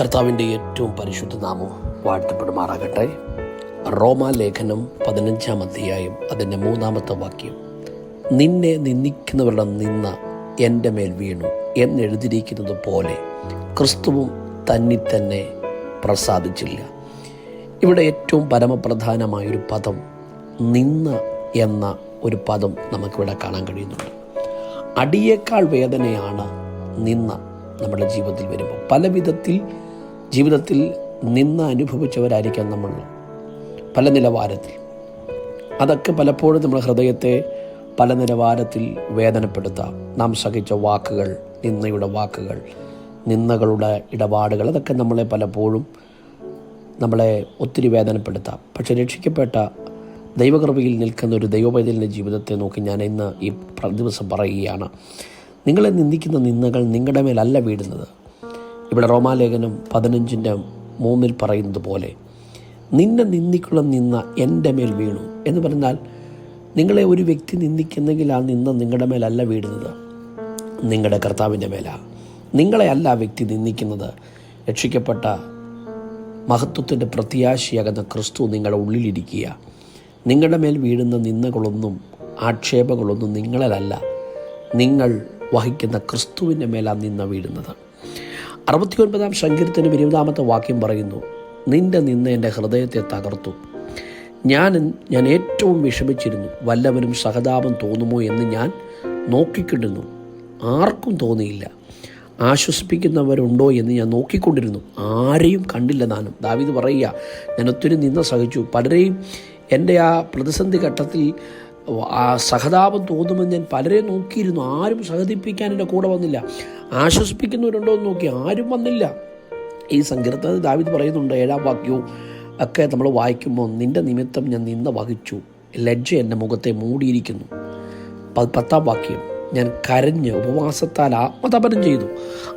കർത്താവിന്റെ ഏറ്റവും പരിശുദ്ധ നാമം വാഴ്ത്തപ്പെടുമാറാകട്ടെ. റോമാ ലേഖനം പതിനഞ്ചാം അധ്യായം അതിന്റെ മൂന്നാമത്തെ വാക്യം. നിന്നെ നിന്ദിക്കുന്നവരുടെ നിന്ന എന്റെ മേൽ വീണു എന്നെഴുതിയിരിക്കുന്നത് പോലെ ക്രിസ്തുവും തന്നി തന്നെ പ്രസാദിച്ചില്ല. ഇവിടെ ഏറ്റവും പരമപ്രധാനമായൊരു പദം നിന്ന എന്ന ഒരു പദം നമുക്കിവിടെ കാണാൻ കഴിയുന്നുണ്ട്. അടിയേക്കാൾ വേദനയാണ് നിന്ന നമ്മുടെ ജീവിതത്തിൽ വരുമ്പോൾ. പല വിധത്തിൽ ജീവിതത്തിൽ നിന്ന് അനുഭവിച്ചവരായിരിക്കാം നമ്മൾ പല നിലവാരത്തിൽ. അതൊക്കെ പലപ്പോഴും നമ്മുടെ ഹൃദയത്തെ പല നിലവാരത്തിൽ വേദനപ്പെടുത്താം. നാം സഹിച്ച വാക്കുകൾ നിന്നയുടെ വാക്കുകൾ നിന്നകളുടെ ഇടപാടുകൾ അതൊക്കെ നമ്മളെ പലപ്പോഴും നമ്മളെ ഒത്തിരി വേദനപ്പെടുത്താം. പക്ഷെ രക്ഷിക്കപ്പെട്ട ദൈവകൃപയിൽ നിൽക്കുന്ന ഒരു ദൈവപൈതലിന്റെ ജീവിതത്തെ നോക്കി ഞാൻ ഇന്ന് ഈ ദിവസം പറയുകയാണ്. നിങ്ങളെ നിന്ദിക്കുന്ന നിന്ദകൾ നിങ്ങളുടെ മേലല്ല വീഴുന്നത്. ഇവിടെ റോമാലേഖനം പതിനഞ്ചിന്റെ മൂന്നിൽ പറയുന്നത് പോലെ നിന്നെ നിന്ദിക്കുള്ള നിന്ന എന്റെ മേൽ വീണു എന്ന് പറഞ്ഞാൽ നിങ്ങളെ ഒരു വ്യക്തി നിന്ദിക്കുന്നെങ്കിൽ ആ നിന്ന നിങ്ങളുടെ മേലല്ല വീടുന്നത് നിങ്ങളുടെ കർത്താവിന്റെ മേലാണ് നിങ്ങളെ അല്ല ആ വ്യക്തി നിന്ദിക്കുന്നത്. രക്ഷിക്കപ്പെട്ട മഹത്വത്തിന്റെ പ്രത്യാശയാകുന്ന ക്രിസ്തു നിങ്ങളുടെ ഉള്ളിലിരിക്കുക നിങ്ങളുടെ മേൽ വീഴുന്ന നിന്നകളൊന്നും ആക്ഷേപങ്ങളൊന്നും നിങ്ങളിലല്ല. നിങ്ങൾ വഹിക്കുന്ന ക്രിസ്തുവിന്റെ മേലാണ് നിന്ന വീഴുന്നത്. അറുപത്തിയൊൻപതാം സങ്കീർത്തിന് ഇരുപതാമത്തെ വാക്യം പറയുന്നു. നിന്റെ നിന്ന് എന്റെ ഹൃദയത്തെ തകർത്തു. ഞാൻ ഞാൻ ഏറ്റവും വിഷമിച്ചിരുന്നു. വല്ലവനും സഹതാപം തോന്നുമോ എന്ന് ഞാൻ നോക്കിക്കിടുന്നു ആർക്കും തോന്നിയില്ല. ആശ്വസിപ്പിക്കുന്നവരുണ്ടോ എന്ന് ഞാൻ നോക്കിക്കൊണ്ടിരുന്നു. ആരെയും കണ്ടില്ല നാനും. ദാവിദ് പറയുക ഞാൻ ഒത്തിരി നിന്ന സഹിച്ചു. പലരെയും എന്റെ ആ പ്രതിസന്ധി ഘട്ടത്തിൽ ആ സഹതാപം തോന്നുമെന്ന് ഞാൻ പലരെ നോക്കിയിരുന്നു. ആരും സഹതിപ്പിക്കാൻ എന്റെ കൂടെ വന്നില്ല. ആശ്വസിപ്പിക്കുന്നവരുണ്ടോ എന്ന് നോക്കി ആരും വന്നില്ല. ഈ സങ്കീർത്തനത്തിൽ ദാവിദ് പറയുന്നുണ്ട് ഏഴാം വാക്യവും ഒക്കെ നമ്മൾ വായിക്കുമ്പോൾ നിന്റെ നിമിത്തം ഞാൻ നിന്ന വഹിച്ചു. ലജ്ജ എന്റെ മുഖത്തെ മൂടിയിരിക്കുന്നു. പത്താം വാക്യം ഞാൻ കരഞ്ഞ് ഉപവാസത്താൽ ആത്മതപനം ചെയ്തു.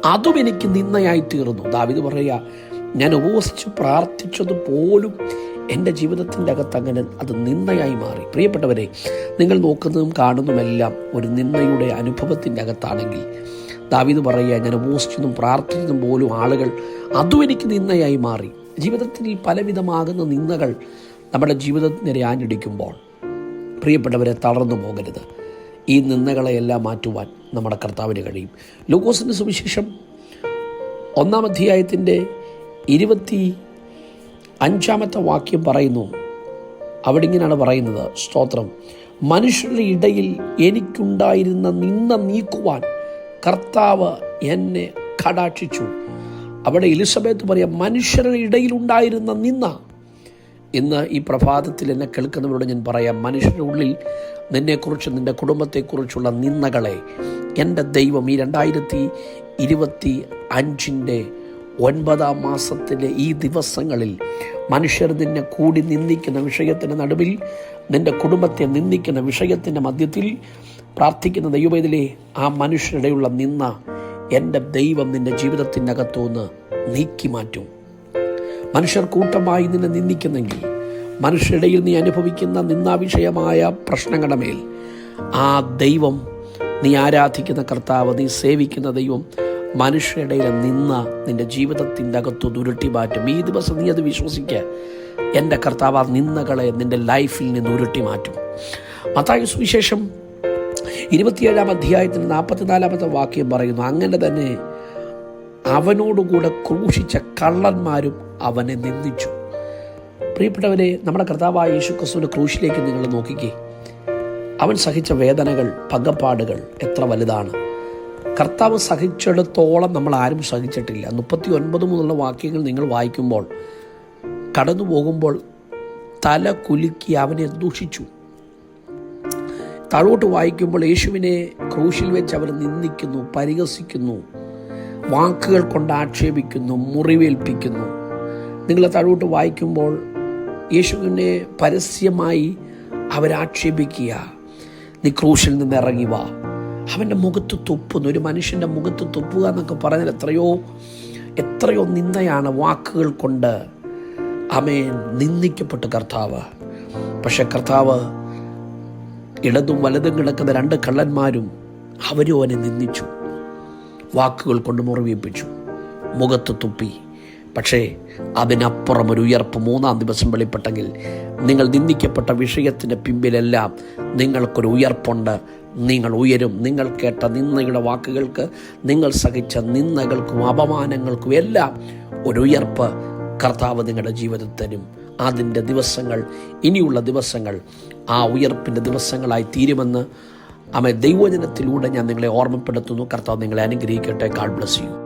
അതും എനിക്ക് നിന്നയായി തീർന്നു. ദാവിദ് പറയുക ഞാൻ ഉപവസിച്ച് പ്രാർത്ഥിച്ചത് പോലും എന്റെ ജീവിതത്തിന്റെ അകത്ത് അങ്ങനെ അത് നിന്നയായി മാറി. പ്രിയപ്പെട്ടവരെ നിങ്ങൾ നോക്കുന്നതും കാണുന്നതുമെല്ലാം ഒരു നിന്നയുടെ അനുഭവത്തിന്റെ അകത്താണെങ്കിൽ ദാവീദ് പറയുക ഞാൻ ഉപവസിച്ചതും പ്രാർത്ഥിച്ചതും പോലും ആളുകൾ അതും എനിക്ക് നിന്നയായി മാറി. ജീവിതത്തിൽ പലവിധമാകുന്ന നിന്നകൾ നമ്മുടെ ജീവിതത്തിനെ ആഞ്ഞടിക്കുമ്പോൾ പ്രിയപ്പെട്ടവരെ തളർന്നു പോകരുത്. ഈ നിന്നകളെയെല്ലാം മാറ്റുവാൻ നമ്മുടെ കർത്താവിന് കഴിയും. ലൂക്കോസിന്റെ സുവിശേഷം ഒന്നാം അധ്യായത്തിന്റെ ഇരുപത്തി അഞ്ചാമത്തെ വാക്യം പറയുന്നു. അവിടെ ഇങ്ങനെയാണ് പറയുന്നത്. സ്തോത്രം. മനുഷ്യരുടെ ഇടയിൽ എനിക്കുണ്ടായിരുന്ന നിന്ന നീക്കുവാൻ കർത്താവ് എന്നെ കടാക്ഷിച്ചു. അവിടെ എലിസബത്ത് പറയാം മനുഷ്യരുടെ ഇടയിലുണ്ടായിരുന്ന നിന്ന ഇന്ന് ഈ പ്രഭാതത്തിൽ എന്നെ കേൾക്കുന്നവരോട് ഞാൻ പറയാം മനുഷ്യരുടെ ഉള്ളിൽ നിന്നെക്കുറിച്ച് നിന്റെ കുടുംബത്തെക്കുറിച്ചുള്ള നിന്നകളെ എന്റെ ദൈവം ഈ രണ്ടായിരത്തി ഇരുപത്തി അഞ്ചിന്റെ ഒൻപതാം മാസത്തിലെ ഈ ദിവസങ്ങളിൽ മനുഷ്യർ നിന്നെ കൂടി നിന്ദിക്കുന്ന വിഷയത്തിന്റെ നടുവിൽ നിന്റെ കുടുംബത്തെ നിന്ദിക്കുന്ന വിഷയത്തിന്റെ മധ്യത്തിൽ പ്രാർത്ഥിക്കുന്ന ദൈവത്തിലെ ആ മനുഷ്യരുടെയുള്ള നിന്ന എന്റെ ദൈവം നിന്റെ ജീവിതത്തിന്റെ അകത്തുനിന്ന് നീക്കി മാറ്റും. മനുഷ്യർ കൂട്ടമായി നിന്നെ നിന്ദിക്കുന്നെങ്കിൽ മനുഷ്യരുടെയിൽ നീ അനുഭവിക്കുന്ന നിന്നാവിഷയമായ പ്രശ്നങ്ങളുടെ മേൽ ആ ദൈവം നീ ആരാധിക്കുന്ന കർത്താവ് നീ സേവിക്കുന്ന ദൈവം മനുഷ്യരുടെ നിന്ന നിന്റെ ജീവിതത്തിന്റെ അകത്ത് ഉരുട്ടി മാറ്റും. ഈ ദിവസം നീ അത് വിശ്വസിക്കുക എന്റെ കർത്താവ് ആ നിന്നകളെ നിന്റെ ലൈഫിൽ നിന്ന് ഉരുട്ടി മാറ്റും. മത്തായ സുവിശേഷം ഇരുപത്തിയേഴാം അധ്യായത്തിന് നാൽപ്പത്തിനാലാമത്തെ വാക്യം പറയുന്നു അങ്ങനെ തന്നെ അവനോടുകൂടെ ക്രൂശിച്ച കള്ളന്മാരും അവനെ നിന്ദിച്ചു. പ്രിയപ്പെട്ടവരെ നമ്മുടെ കർത്താവായ യേശു ക്രിസ്തുവിന്റെ ക്രൂശിലേക്ക് നിങ്ങൾ നോക്കിക്കേ. അവൻ സഹിച്ച വേദനകൾ പകപ്പാടുകൾ എത്ര വലുതാണ്. കർത്താവ് സഹിച്ചിടത്തോളം നമ്മൾ ആരും സഹിച്ചിട്ടില്ല. മുപ്പത്തി ഒൻപത് മുതലുള്ള വാക്യങ്ങൾ നിങ്ങൾ വായിക്കുമ്പോൾ കടന്നു പോകുമ്പോൾ തല കുലുക്കി അവനെ ദൂഷിച്ചു. താഴോട്ട് വായിക്കുമ്പോൾ യേശുവിനെ ക്രൂശിൽ വെച്ച് അവർ നിന്ദിക്കുന്നു പരിഹസിക്കുന്നു വാക്കുകൾ കൊണ്ട് ആക്ഷേപിക്കുന്നു മുറിവേൽപ്പിക്കുന്നു. നിങ്ങൾ താഴോട്ട് വായിക്കുമ്പോൾ യേശുവിനെ പരസ്യമായി അവരാക്ഷേപിക്കുക നീ ക്രൂശിൽ നിന്ന് ഇറങ്ങി വാ. അവന്റെ മുഖത്ത് തുപ്പുന്നു. ഒരു മനുഷ്യന്റെ മുഖത്ത് തുപ്പുക എന്നൊക്കെ പറഞ്ഞാൽ എത്രയോ എത്രയോ നിന്ദയാണ് വാക്കുകൾ കൊണ്ട് അമേൻ നിന്ദിക്കപ്പെട്ട കർത്താവ്. പക്ഷെ കർത്താവ് ഇടതും വലതും കിടക്കുന്ന രണ്ട് കള്ളന്മാരും അവരും അവനെ നിന്ദിച്ചു. വാക്കുകൾ കൊണ്ട് മുറിവേപ്പിച്ചു മുഖത്ത് തുപ്പി. പക്ഷേ അതിനപ്പുറം ഒരു ഉയർപ്പ് മൂന്നാം ദിവസം വെളിപ്പെട്ടെങ്കിൽ നിങ്ങൾ നിന്ദിക്കപ്പെട്ട വിഷയത്തിന്റെ പിമ്പിലെല്ലാം നിങ്ങൾക്കൊരു ഉയർപ്പുണ്ട്. നിങ്ങൾ ഉയരും. നിങ്ങൾ കേട്ട നിന്നയുടെ വാക്കുകൾക്ക് നിങ്ങൾ സഹിച്ച നിന്ദകൾക്കും അപമാനങ്ങൾക്കും എല്ലാം ഒരു ഉയർപ്പ് കർത്താവ് നിങ്ങളുടെ ജീവിതത്തിനും അതിന്റെ ദിവസങ്ങൾ ഇനിയുള്ള ദിവസങ്ങൾ ആ ഉയർപ്പിന്റെ ദിവസങ്ങളായി തീരുമെന്ന് അമ്മ ദൈവജനത്തിലൂടെ ഞാൻ നിങ്ങളെ ഓർമ്മപ്പെടുത്തുന്നു. കർത്താവ് നിങ്ങളെ അനുഗ്രഹിക്കട്ടെ. God bless you